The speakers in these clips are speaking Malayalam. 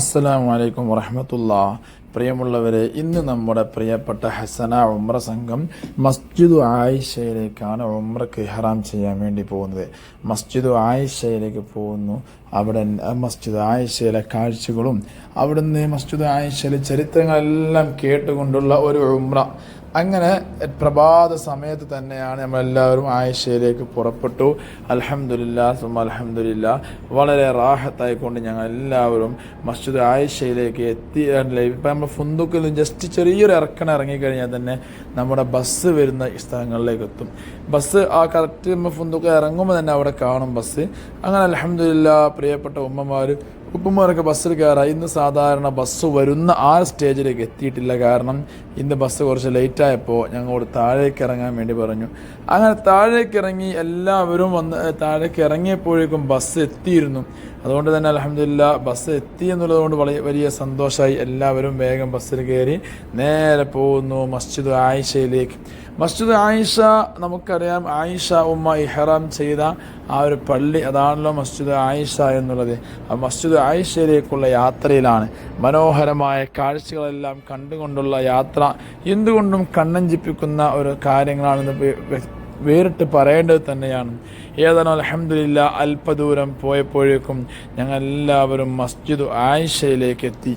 അസ്സലാമു വലൈക്കും വറഹമത്തുള്ള. പ്രിയമുള്ളവരെ ഇന്ന് നമ്മുടെ പ്രിയപ്പെട്ട ഹസന ഉമ്ര സംഘം മസ്ജിദ് ആയിഷയിലേക്കാണ് ഉമ്രക്ക് ഇഹ്റാം ചെയ്യാൻ വേണ്ടി പോകുന്നത്. മസ്ജിദു ആയിഷയിലേക്ക് പോകുന്നു. അവിടെ മസ്ജിദ് ആയിഷയിലെ കാഴ്ചകളും അവിടുന്ന് മസ്ജിദ് ആയിഷയിലെ ചരിത്രങ്ങളെല്ലാം കേട്ടുകൊണ്ടുള്ള ഒരു ഉമ്ര അങ്ങനെ പ്രഭാത സമയത്ത് തന്നെയാണ് നമ്മളെല്ലാവരും ആയിഷയിലേക്ക് പുറപ്പെട്ടു. അൽഹംദുലില്ലാ സുമ അലഹമുല്ല വളരെ റാഹത്തായിക്കൊണ്ട് ഞങ്ങൾ എല്ലാവരും മസ്ജിദ് ആയിഷയിലേക്ക് എത്തി. ഇപ്പം നമ്മൾ ഫുന്തുക്കിൽ നിന്ന് ജസ്റ്റ് ചെറിയൊരു ഇറക്കണം ഇറങ്ങിക്കഴിഞ്ഞാൽ തന്നെ നമ്മുടെ ബസ് വരുന്ന സ്ഥലങ്ങളിലേക്ക് എത്തും. ബസ് ആ കറക്റ്റ് നമ്മൾ ഫുന്തുക്കിൽ ഇറങ്ങുമ്പോൾ തന്നെ അവിടെ കാണും ബസ് അങ്ങനെ അൽഹംദുലില്ല പ്രിയപ്പെട്ട ഉമ്മമാർ ഉപ്പുമാരൊക്കെ ബസ്സിൽ കയറാം. ഇന്ന് സാധാരണ ബസ് വരുന്ന ആ സ്റ്റേജിലേക്ക് എത്തിയിട്ടില്ല കാരണം ഇന്ന് ബസ് കുറച്ച് ലേറ്റ് ആയപ്പോൾ ഞങ്ങളോട് താഴേക്ക് ഇറങ്ങാൻ വേണ്ടി പറഞ്ഞു. അങ്ങനെ താഴേക്ക് ഇറങ്ങി എല്ലാവരും വന്ന് താഴേക്ക് ഇറങ്ങിയപ്പോഴേക്കും ബസ് എത്തിയിരുന്നു. അതുകൊണ്ട് തന്നെ അലഹമില്ല ബസ് എത്തി എന്നുള്ളതുകൊണ്ട് വളരെ വലിയ സന്തോഷമായി എല്ലാവരും വേഗം ബസ്സിൽ കയറി നേരെ പോകുന്നു മസ്ജിദ് ആയിഷയിലേക്ക്. മസ്ജിദ് ആയിഷ നമുക്കറിയാം ആയിഷ ഉമ്മ ഇഹ്റാം ചെയ്ത ആ ഒരു പള്ളി അതാണല്ലോ മസ്ജിദ് ആയിഷ എന്നുള്ളത്. ആ മസ്ജിദ് ആയിഷയിലേക്കുള്ള യാത്രയിലാണ്. മനോഹരമായ കാഴ്ചകളെല്ലാം കണ്ടുകൊണ്ടുള്ള യാത്ര. എന്തുകൊണ്ടും കണ്ണഞ്ചിപ്പിക്കുന്ന ഒരു കാര്യങ്ങളാണെന്ന് വേറിട്ട് പറയേണ്ടത് തന്നെയാണ്. ഏതാണോ അലഹമില്ല അല്പദൂരം പോയപ്പോഴേക്കും ഞങ്ങൾ എല്ലാവരും മസ്ജിദ് ആയിഷയിലേക്ക് എത്തി.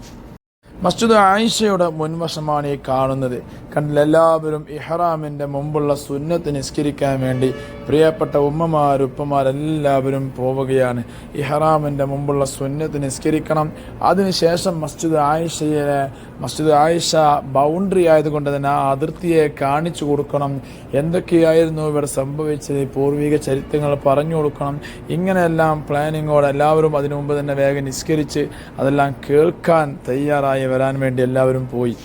മസ്ജിദ് ആയിഷയുടെ മുൻവശമാണ് ഈ കാണുന്നത്. കണ്ടില്ല എല്ലാവരും ഇഹ്റാമിന്റെ മുമ്പുള്ള സുന്നത്ത് നിസ്കരിക്കാൻ വേണ്ടി പ്രിയപ്പെട്ട ഉമ്മമാർ ഉപ്പമാരെല്ലാവരും പോവുകയാണ്. ഇഹ്റാമിന്റെ മുമ്പുള്ള സുന്നത്ത് നിസ്കരിക്കണം. അതിനുശേഷം മസ്ജിദ് ആയിഷയിലെ മസ്ജിദ് ആയിഷ ബൗണ്ടറി ആയതുകൊണ്ട് തന്നെ ആ അതിർത്തിയെ കാണിച്ചു കൊടുക്കണം. എന്തൊക്കെയായിരുന്നു ഇവിടെ സംഭവിച്ചത്? പൂർവിക ചരിത്രങ്ങൾ പറഞ്ഞു കൊടുക്കണം. ഇങ്ങനെയെല്ലാം പ്ലാനിങ്ങോടെ എല്ലാവരും അതിനു മുമ്പ് തന്നെ വേഗം നിസ്കരിച്ച് അതെല്ലാം കേൾക്കാൻ തയ്യാറായി വരാൻ വേണ്ടി എല്ലാവരും പോയി.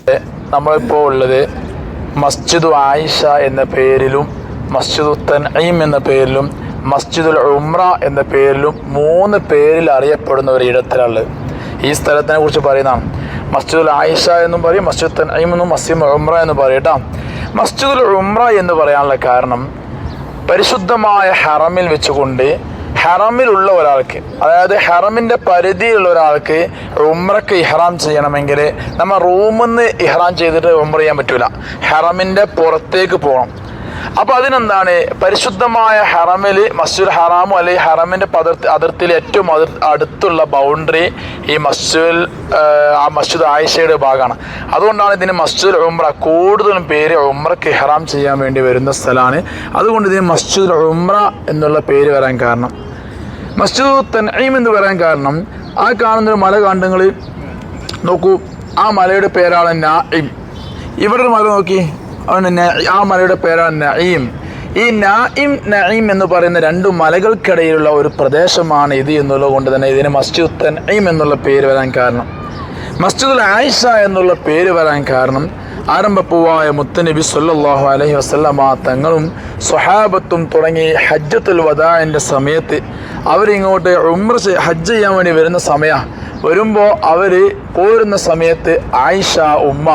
നമ്മളിപ്പോൾ ഉള്ളത് മസ്ജിദ് ആയിഷ എന്ന പേരിലും മസ്ജിദ് തൻഈം എന്ന പേരിലും മസ്ജിദുൽ ഉംറ എന്ന പേരിലും മൂന്ന് പേരിൽ അറിയപ്പെടുന്ന ഒരു ഇടത്തിലുള്ളത് ഈ സ്ഥലത്തിനെ കുറിച്ച് പറയുന്നതാണ് മസ്ജിദുൽ ആയിഷ എന്നും പറയും മസ്ജിദ് തൻഈം എന്നും മസ്ജിദ് ഉംറ എന്ന് പറയും കേട്ടോ മസ്ജിദുൽ ഉംറ എന്ന് പറയാനുള്ള കാരണം പരിശുദ്ധമായ ഹറമിൽ വെച്ചുകൊണ്ട് ഹറമിലുള്ള ഒരാൾക്ക് അതായത് ഹറമിന്റെ പരിധിയിലുള്ള ഒരാൾക്ക് ഉമ്രക്ക് ഇഹ്റാം ചെയ്യണമെങ്കിൽ നമ്മൾ റൂമിൽ നിന്ന് ഇഹ്റാം ചെയ്തിട്ട് ഉമ്ര ചെയ്യാൻ പറ്റൂല. ഹറമിന്റെ പുറത്തേക്ക് പോകണം. അപ്പൊ അതിനെന്താണ്? പരിശുദ്ധമായ ഹറമിൽ മസ്ജിദ് ഹറാമും അല്ലെങ്കിൽ ഹറമിന്റെ പതിർത്തി അതിർത്തിയിൽ ഏറ്റവും അടുത്തുള്ള ബൗണ്ടറി ഈ മസ്ജിദ് ആ മസ്ജിദ് ആയിഷയുടെ ഭാഗമാണ് അതുകൊണ്ടാണ് ഇതിന് മസ്ജിദ് ഉംറ കൂടുതലും പേര് ഉംറക്ക് ഹറാം ചെയ്യാൻ വേണ്ടി വരുന്ന സ്ഥലമാണ് അതുകൊണ്ട് ഇതിന് മസ്ജിദ് ഉംറ എന്നുള്ള പേര് വരാൻ കാരണം. മസ്ജിദ് തൻഈം എന്ന് പറയാൻ കാരണം ആ കാണുന്ന മല കണ്ടുങ്ങൾ നോക്കൂ. ആ മലയുടെ പേരാണ് നാ ഇവരുടെ മല നോക്കി. അവന് ആ മലയുടെ പേരാണ് നഈം. ഈ നായിം നഈം എന്ന് പറയുന്ന രണ്ട് മലകൾക്കിടയിലുള്ള ഒരു പ്രദേശമാണ് ഇത് എന്നുള്ളത് കൊണ്ട് തന്നെ ഇതിന് മസ്ജിദ് നഈം എന്നുള്ള പേര് വരാൻ കാരണം. മസ്ജിദുൽ ആയിഷ എന്നുള്ള പേര് വരാൻ കാരണം ആരംഭപ്പൂവായ മുത്തനബി സല്ലാഹു അലഹി വസല്ലമ തങ്ങളും സ്വഹാബത്തും തുടങ്ങി ഹജ്ജത്തുൽ വദാന്റെ സമയത്ത് അവരിങ്ങോട്ട് ഉംറ ഹജ്ജ് ചെയ്യാൻ വേണ്ടി വരുന്ന സമയ. വരുമ്പോൾ അവർ പോരുന്ന സമയത്ത് ആയിഷ ഉമ്മ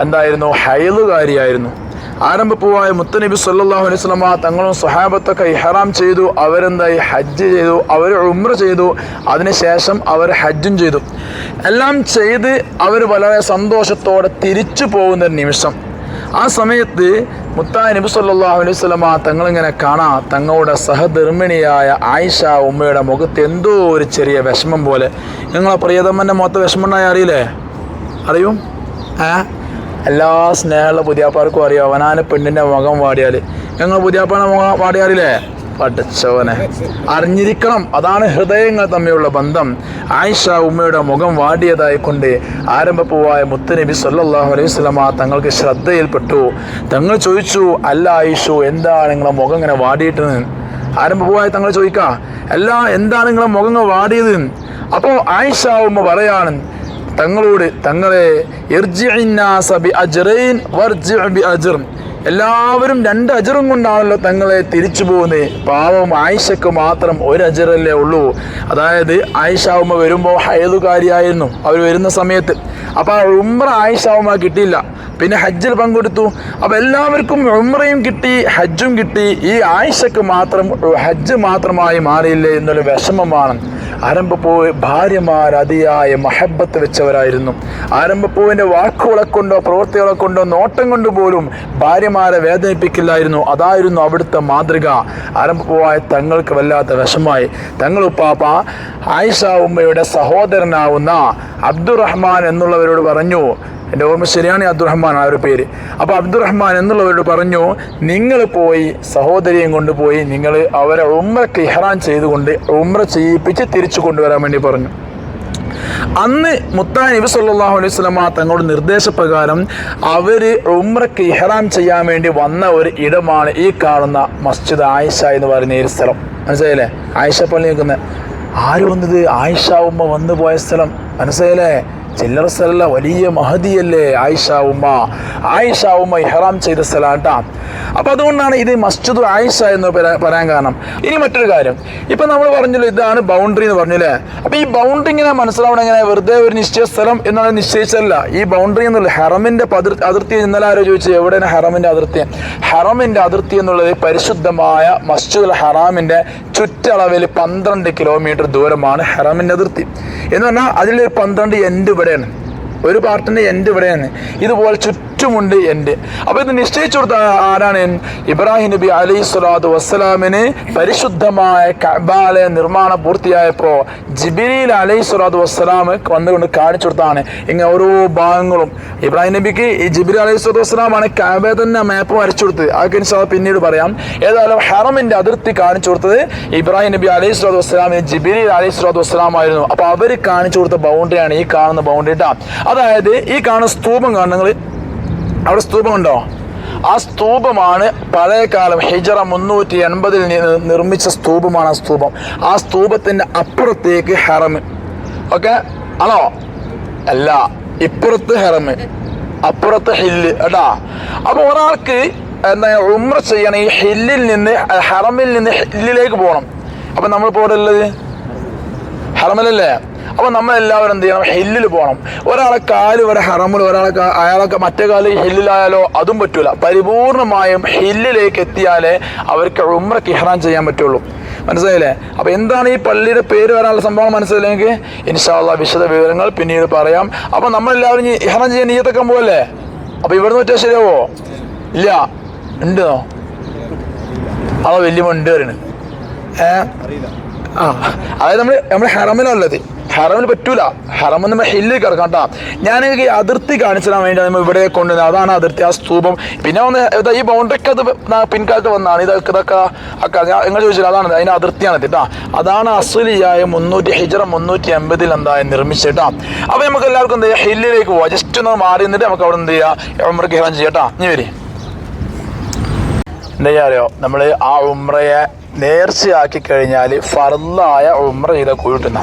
എന്തായിരുന്നു? ഹൈലുകാരിയായിരുന്നു ആരംഭപ്പൂവായ മുത്തനബി സല്ലാഹു അലൈഹി വസല്ലമ തങ്ങളും സ്വഹാബത്തൊക്കെ ഇഹ്റാം ചെയ്തു. അവരെന്തായി? ഹജ്ജ് ചെയ്തു. അവർ ഉമ്ര ചെയ്തു. അതിനുശേഷം അവർ ഹജ്ജും ചെയ്തു. എല്ലാം ചെയ്ത് അവർ വളരെ സന്തോഷത്തോടെ തിരിച്ചു പോകുന്ന നിമിഷം. ആ സമയത്ത് മുത്ത നബി സല്ലാഹു അലൈഹി വസല്ലമ തങ്ങളിങ്ങനെ കാണാ തങ്ങളുടെ സഹധർമ്മിണിയായ ആയിഷ ഉമ്മയുടെ മുഖത്ത് എന്തോ ഒരു ചെറിയ വിഷമം പോലെ. നിങ്ങളെ പ്രിയതമ്മന്റെ മുഖത്ത് വിഷമം ഉണ്ടായി അറിയില്ലേ? അറിയും? ഏ? എല്ലാ സ്നേഹമുള്ള പുതിയാപ്പാർക്കും അറിയാം. അവനാന് പെണ്ണിന്റെ മുഖം വാടിയാൽ ഞങ്ങൾ പുതിയാപ്പാടെ മുഖം വാടിയാറില്ലേ? പഠിച്ചവനെ അറിഞ്ഞിരിക്കണം. അതാണ് ഹൃദയങ്ങൾ തമ്മിലുള്ള ബന്ധം. ആയിഷ ഉമ്മയുടെ മുഖം വാടിയതായി കൊണ്ട് ആരംഭപ്പൂവായ മുത്തനബി സല്ലാഹു അലൈഹി സ്വലമ തങ്ങൾക്ക് ശ്രദ്ധയിൽപ്പെട്ടു. തങ്ങൾ ചോദിച്ചു അല്ല ആയിഷു എന്താണ് നിങ്ങളെ മുഖം ഇങ്ങനെ വാടിയിട്ടെന്ന്? ആരംഭപ്പൂവായ തങ്ങൾ ചോദിക്കാം അല്ല എന്താണ് നിങ്ങളെ മുഖം വാടിയത്? അപ്പോൾ ആയിഷ ഉമ്മ പറയാണ് തങ്ങളോട് തങ്ങളെ എല്ലാവരും രണ്ട് അജറും കൊണ്ടാണല്ലോ തങ്ങളെ തിരിച്ചു പോകുന്നത് പാവം ആയിഷക്ക് മാത്രം ഒരു അജറല്ലേ ഉള്ളൂ. അതായത് ആയിഷ ഉമ്മ വരുമ്പോൾ ഹയതുകാരിയായിരുന്നു. അവർ വരുന്ന സമയത്ത്. അപ്പോൾ ആ ഉമ്ര ആയിഷ ഉമ്മ കിട്ടിയില്ല. പിന്നെ ഹജ്ജിൽ പങ്കെടുത്തു. അപ്പോൾ എല്ലാവർക്കും ഉമ്രയും കിട്ടി ഹജ്ജും കിട്ടി. ഈ ആയിഷക്ക് മാത്രം ഹജ്ജ് മാത്രമായി മാറിയില്ലേ എന്നൊരു വിഷമമാണ്. ആരംഭപ്പൂവ് ഭാര്യമാർ അതിയായ മഹബത്ത് വെച്ചവരായിരുന്നു. ആരംഭപ്പൂവിന്റെ വാക്കുകളെ കൊണ്ടോ പ്രവൃത്തികളെ കൊണ്ടോ നോട്ടം കൊണ്ട് പോലും ഭാര്യമാരെ വേദനിപ്പിക്കില്ലായിരുന്നു. അതായിരുന്നു അവിടുത്തെ മാതൃക. ആരംഭപ്പൂവായ തങ്ങൾക്ക് വല്ലാത്ത വിഷമായി തങ്ങൾ ഉപ്പാപ്പ ആയിഷ ഉമ്മയുടെ സഹോദരനാവുന്ന അബ്ദുറഹ്മാൻ എന്നുള്ളവരോട് പറഞ്ഞു എന്റെ ഓർമ്മ ശരിയാണ് അബ്ദുറഹ്മാൻ ആ ഒരു പേര്. അപ്പോൾ അബ്ദുറഹ്മാൻ എന്നുള്ളവരോട് പറഞ്ഞു നിങ്ങൾ പോയി സഹോദരിയും കൊണ്ടുപോയി നിങ്ങൾ അവരെ ഉമ്രക്ക് ഇഹ്റാൻ ചെയ്തുകൊണ്ട് ഉമ്ര ചെയ്യിപ്പിച്ച് തിരിച്ചു കൊണ്ടുവരാൻ വേണ്ടി പറഞ്ഞു. അന്ന് മുത്താ നബി സല്ലല്ലാഹു അലൈഹി വസല്ലമ തങ്ങളുടെ നിർദ്ദേശപ്രകാരം അവർ ഉമ്രക്ക് ഇഹ്റാം ചെയ്യാൻ വേണ്ടി വന്ന ഒരു ഇടമാണ് ഈ കാണുന്ന മസ്ജിദ് ആയിഷ എന്ന് പറയുന്ന ഈ സ്ഥലം. മനസ്സിലായില്ലേ? ആയിഷ പള്ളി നിൽക്കുന്ന ആര് വന്നത്? ആയിഷ ഉമ്മ വന്നു പോയ സ്ഥലം. മനസ്സിലായില്ലേ? ചില്ലറ സ്ഥലമല്ല വലിയ മഹതിയല്ലേ ആയിഷ ഉമ്മ? ആയിഷ ഉമ്മ ഇഹ്റാം ചെയ്ത സ്ഥലമാണ് കേട്ടാ അപ്പോൾ അതുകൊണ്ടാണ് ഇത് മസ്ജിദ് ആയിഷ എന്ന് പറയാ- പറയാൻ കാരണം. ഇനി മറ്റൊരു കാര്യം. ഇപ്പം നമ്മൾ പറഞ്ഞല്ലോ ഇതാണ് ബൗണ്ടറി എന്ന് പറഞ്ഞില്ലേ? അപ്പോൾ ഈ ബൗണ്ടറി ഇങ്ങനെ മനസ്സിലാവണം എങ്ങനെ? വെറുതെ ഒരു നിശ്ചയ സ്ഥലം എന്നാണ് നിശ്ചയിച്ചല്ല ഈ ബൗണ്ടറി എന്നുള്ള ഹെറമിന്റെ പതിർ അതിർത്തി ഇന്നലെ ആരോ ചോദിച്ചു എവിടെയാണ് ഹെറമിന്റെ അതിർത്തി? ഹെറമിന്റെ അതിർത്തി എന്നുള്ളത് പരിശുദ്ധമായ മസ്ജിദുൽ ഹറാമിന്റെ ചുറ്റളവിൽ പന്ത്രണ്ട് കിലോമീറ്റർ ദൂരമാണ് ഹെറമിന്റെ അതിർത്തി. എന്ന് പറഞ്ഞാൽ അതിലൊരു പന്ത്രണ്ട് എൻഡ് ഇവിടെയാണ്. ഒരു പാർട്ടിന്റെ എൻഡ് ഇവിടെയാണ്. ഇതുപോലെ ചുറ്റുമുണ്ട് എന്റെ. അപ്പോൾ ഇത് നിശ്ചയിച്ചു കൊടുത്ത ആരാണ്? ഇബ്രാഹിം നബി അലൈഹി സ്വലാത്തു വസ്സലാമിന് പരിശുദ്ധമായ കബാലയ നിർമ്മാണം പൂർത്തിയായപ്പോൾ ജിബിലി അലൈഹി സ്വലാത്തു വസ്സലാം വന്നുകൊണ്ട് കാണിച്ചു കൊടുത്താണ്. ഇങ്ങനെ ഓരോ ഭാഗങ്ങളും. ഇബ്രാഹിം നബിക്ക് ഈ ജിബിരി അലൈഹി സ്വലാത്തു വസ്സലാമാണ് കാബയെ തന്നെ മാപ്പ് വരച്ചു കൊടുത്തത്. അതൊക്കെ പിന്നീട് പറയാം. ഏതായാലും ഹറമിന്റെ അതിർത്തി കാണിച്ചു കൊടുത്തത് ഇബ്രാഹിം നബി അലൈഹി സ്വലാത്തു വസ്സലാമിന് ജിബിരി അലൈഹി സ്വലാത്തു വസ്സലാം ആയിരുന്നു അപ്പോൾ അവർ കാണിച്ചു കൊടുത്ത ബൗണ്ടറിയാണ് ഈ കാണുന്ന ബൗണ്ടറി കേട്ടോ അതായത് ഈ കാണുന്ന സ്തൂപം കാണുന്ന അവിടെ സ്തൂപമുണ്ടോ? ആ സ്തൂപമാണ് പഴയ കാലം ഹിജറ മുന്നൂറ്റി എൺപതിൽ നിർമ്മിച്ച സ്തൂപമാണ് ആ സ്തൂപം. ആ സ്തൂപത്തിന്റെ അപ്പുറത്തേക്ക് ഹെറമ്. ഓക്കെ? ആണോ? അല്ല ഇപ്പുറത്ത് ഹെറമ്. അപ്പുറത്ത് ഹില്ല്. കേട്ടാ? അപ്പോൾ ഒരാൾക്ക് എന്താ ഉമ്ര ചെയ്യണം ഈ ഹില്ലിൽ നിന്ന് ഹെറമിൽ നിന്ന് ഹില്ലിലേക്ക് പോകണം. അപ്പം നമ്മളിപ്പോൾ ഇവിടെ ഉള്ളത്? ഹറമിലല്ലേ? അപ്പൊ നമ്മളെല്ലാവരും എന്ത് ചെയ്യണം? ഹില്ലിൽ പോകണം ഒരാളെ കാൽ വരെ ഹറമിൽ ഒരാളെ അയാളൊക്കെ മറ്റേ കാൽ ഹില്ലിലായാലോ അതും പറ്റൂല. പരിപൂർണമായും ഹില്ലിലേക്ക് എത്തിയാലേ അവർക്ക് ഉമ്രക്ക് ഇഹ്റാൻ ചെയ്യാൻ പറ്റുള്ളൂ. മനസ്സിലായില്ലേ? അപ്പോൾ എന്താണ് ഈ പള്ളിയുടെ പേര് വരാനുള്ള സംഭവം മനസ്സിലായെങ്കിൽ ഇൻഷാള്ള വിശദ വിവരങ്ങൾ പിന്നീട് പറയാം. അപ്പോൾ നമ്മളെല്ലാവരും ഇഹ്റാൻ ചെയ്യാൻ നീയത്തൊക്കെ പോകല്ലേ അപ്പൊ ഇവിടുന്ന് പറ്റാ ശരിയാവോ? ഇല്ല. ഉണ്ടോ? അതോ വലിയ മുണ്ട് വരണ്. ഏ? ആ. അതായത് നമ്മൾ നമ്മൾ ഹറമിലുള്ളത് ഹറമിൽ പറ്റൂല. ഹറം നമ്മൾ ഹില്ലിൽ കിടക്കാം കേട്ടോ. ഞാൻ എനിക്ക് അതിർത്തി കാണിച്ചു തരാൻ വേണ്ടി നമ്മൾ ഇവിടെ കൊണ്ടുവന്നത്. അതാണ് അതിർത്തി ആ സ്തൂപം. പിന്നെ ഒന്ന് ഈ ബൗണ്ടറിക്ക് അത് പിൻകാലത്ത് വന്നാണ്. ഇതൊക്കെ ഇതൊക്കെ ഒക്കെ ഞാൻ നിങ്ങൾ ചോദിച്ചില്ല അതാണ് അതിന് അതിർത്തിയാണ് കേട്ടോ. അതാണ് അസുലിയായ മുന്നൂറ്റി ഹിജറ മുന്നൂറ്റി എൺപതിൽ എന്തായ നിർമ്മിച്ചിട്ടാ അപ്പോൾ നമുക്ക് എല്ലാവർക്കും എന്ത് ചെയ്യുക ഹില്ലിലേക്ക് പോവാം. ജസ്റ്റ് ഒന്ന് മാറി നിന്നിട്ട് നമുക്ക് അവിടെ എന്ത് ചെയ്യുക ഉമ്രക്ക് ഹിറാൻ ചെയ്യാം ഇനി വരി. എന്താ ചെയ്യാ അറിയോ? നമ്മൾ ആ ഉമ്രയെ നേർച്ചയാക്കി കഴിഞ്ഞാൽ ഫർദായ ഉമ്ര ചെയ്ത കൂട്ടുന്ന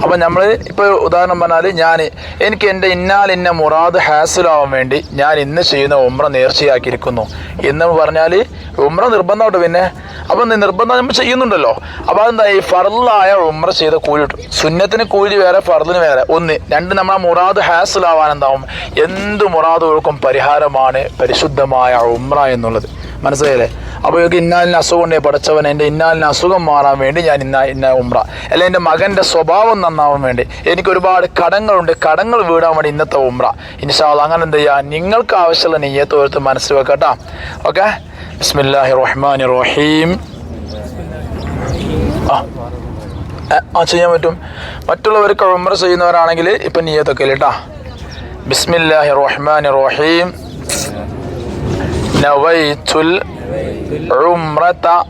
അപ്പം നമ്മൾ ഇപ്പോൾ ഉദാഹരണം പറഞ്ഞാൽ ഞാൻ എനിക്ക് എന്റെ ഇന്നാൽ ഇന്ന മുറാദ് ഹാസിലാവാൻ വേണ്ടി ഞാൻ ഇന്ന് ചെയ്യുന്ന ഉമ്ര നേർച്ചയാക്കിയിരിക്കുന്നു എന്ന് പറഞ്ഞാൽ ഉമ്ര നിർബന്ധമായിട്ട് പിന്നെ അപ്പം നിർബന്ധം നമ്മൾ ചെയ്യുന്നുണ്ടല്ലോ. അപ്പോൾ അതെന്താ? ഈ ഫറലായ ഉമ്ര ചെയ്ത കൂലി സുന്നത്തിന് കൂലി വേറെ ഫറലിന് വേറെ. ഒന്ന് രണ്ട് നമ്മൾ മുറാദ് ഹാസിലാവാൻ എന്താവും? എന്ത് മുറാദുകൾക്കും പരിഹാരമാണ് പരിശുദ്ധമായ ഉമ്ര എന്നുള്ളത്. മനസ്സിലായില്ലേ? അപ്പോൾ ഇവർക്ക് ഇന്നാലിന് അസുഖം ഉണ്ടെങ്കിൽ പഠിച്ചവൻ എന്റെ ഇന്നാലിന് അസുഖം മാറാൻ വേണ്ടി ഞാൻ ഇന്ന ഇന്ന ഉമ്ര അല്ലെ എന്റെ മകന്റെ സ്വഭാവം നന്നാവാൻ വേണ്ടി. എനിക്ക് ഒരുപാട് കടങ്ങളുണ്ട്. കടങ്ങൾ വീടാൻ വേണ്ടി ഇന്നത്തെ ഉമ്ര ഇൻഷാ അങ്ങനെ എന്ത് ചെയ്യുക നിങ്ങൾക്ക് ആവശ്യമുള്ള നെയ്യത്ത് ഓർത്ത് മനസ്സിൽ വെക്കട്ടാ. ഓക്കെ? ബിസ്മില്ലാഹി റഹ്മാൻ റഹീം ആ ചെയ്യാൻ പറ്റും. മറ്റുള്ളവർക്ക് ഉമ്ര ചെയ്യുന്നവരാണെങ്കിൽ ഇപ്പം നീയത്തൊക്കെ ഇല്ലേട്ടാ ബിസ്മില്ലാഹി റഹ്മാൻ റഹീം نويت العمرة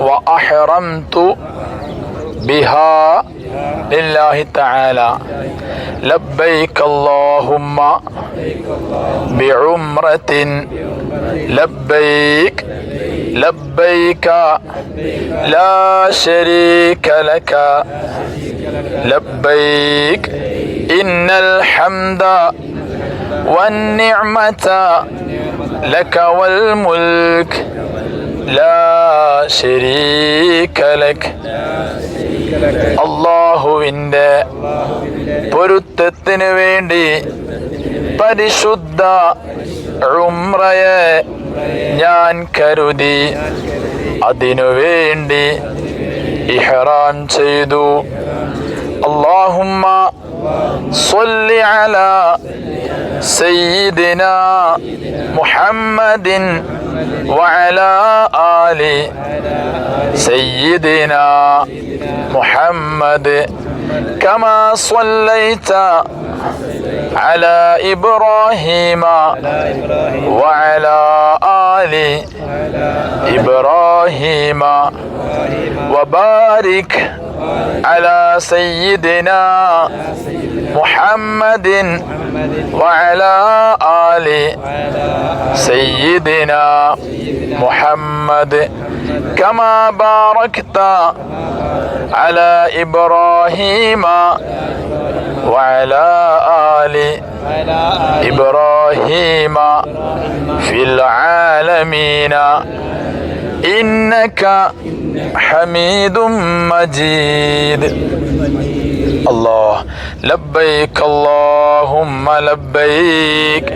وأحرمت بها لله تعالى. لبيك اللهم بعمرة. لبيك لبيك لا شريك لك. لبيك إن الحمد والنعمة لك والملك لا شريك لك അള്ളാഹുവിൻ്റെ പൊരുത്തത്തിന് വേണ്ടി പരിശുദ്ധ ഉംറയെ ഞാൻ കരുതി അതിനു വേണ്ടി ഇഹ്റാൻ ചെയ്തു اللهم صل على سيدنا محمد وعلى آل سيدنا محمد كما صليت على إبراهيم وعلى آل إبراهيم وبارك على سيدنا محمد وعلى آل سيدنا محمد كما باركت على إبراهيم وعلى آل إبراهيم في العالمين. إنك حميد مجيد. الله لبيك اللهم لبيك.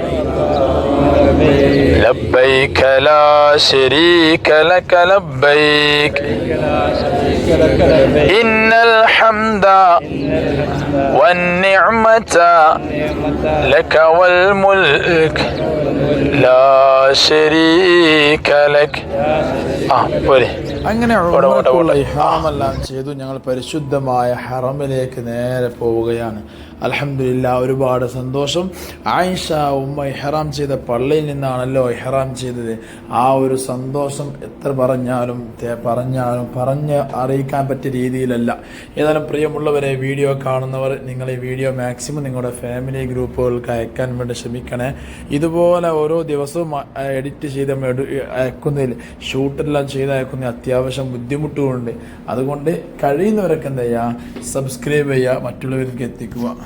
لبيك لا شريك لك لبيك. إن الحمد والنعمة لك والملك. لا شريك അങ്ങനെ ഇഹ്റാമെല്ലാം ചെയ്തു ഞങ്ങൾ പരിശുദ്ധമായ ഹറമിലേക്ക് നേരെ പോവുകയാണ്. അലഹമില്ല ഒരുപാട് സന്തോഷം. ആയിഷ ഉമ്മ ഇഹ്റാം ചെയ്ത പള്ളിയിൽ നിന്നാണല്ലോ ഇഹ്റാം ചെയ്തത്. ആ ഒരു സന്തോഷം എത്ര പറഞ്ഞാലും പറഞ്ഞാലും പറഞ്ഞ് അറിയിക്കാൻ പറ്റിയ രീതിയിലല്ല. ഏതായാലും പ്രിയമുള്ളവരെ വീഡിയോ കാണുന്നവർ നിങ്ങൾ ഈ വീഡിയോ മാക്സിമം നിങ്ങളുടെ ഫാമിലി ഗ്രൂപ്പുകൾക്ക് അയക്കാൻ വേണ്ടി ശ്രമിക്കണേ. ഇതുപോലെ ഓരോ ദിവസവും എഡിറ്റ് ചെയ്ത് അയക്കുന്നതിൽ ഷൂട്ടെല്ലാം ചെയ്ത് അയക്കുന്നതിൽ അത്യാവശ്യം ബുദ്ധിമുട്ടുകളുണ്ട്. അതുകൊണ്ട് കഴിയുന്നവരൊക്കെ എന്താ ചെയ്യുക സബ്സ്ക്രൈബ് ചെയ്യുക മറ്റുള്ളവർക്ക് എത്തിക്കുക.